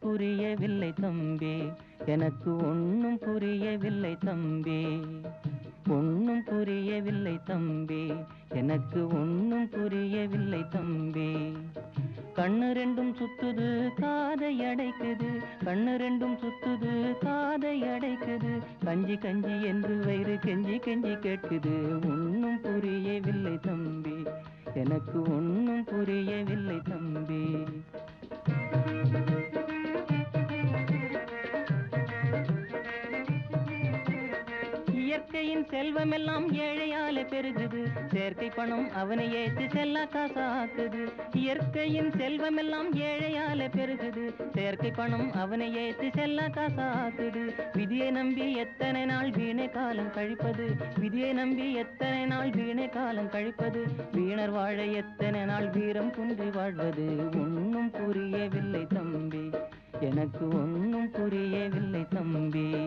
புரியவில்லை தம்பி. எனக்கு ஒன்னும் புரியவில்லை தம்பி. ஒன்னும் புரியவில்லை தம்பி. எனக்கு ஒன்னும் புரியவில்லை தம்பி. கண்ணு ரெண்டும் சுத்துது காதை அடைக்குது. கண்ணு ரெண்டும் சுத்துது காதை அடைக்குது. கஞ்சி கஞ்சி என்று வயிறு கெஞ்சி கெஞ்சி கேட்குது. ஒன்னும் புரியவில்லை தம்பி. எனக்கு ஒன்னும் புரியவில்லை தம்பி. இயற்கையின் செல்வம் எல்லாம் ஏழையால பெருகுது. செயற்கை பணம் அவனை ஏத்து செல்லா காசாக்குது. இயற்கையின் செல்வம் எல்லாம் ஏழையால பெருகுது. செயற்கை பணம் அவனை ஏத்து செல்லா காசாக்குது. விதியை நம்பி எத்தனை நாள் வீணை காலம் கழிப்பது? விதியை நம்பி எத்தனை நாள் வீணை காலம் கழிப்பது? வீணர் வாழ எத்தனை நாள் வீரம் குன்றி வாழ்வது? ஒன்னும் புரியவில்லை தம்பி. எனக்கு ஒன்னும் புரியவில்லை தம்பி.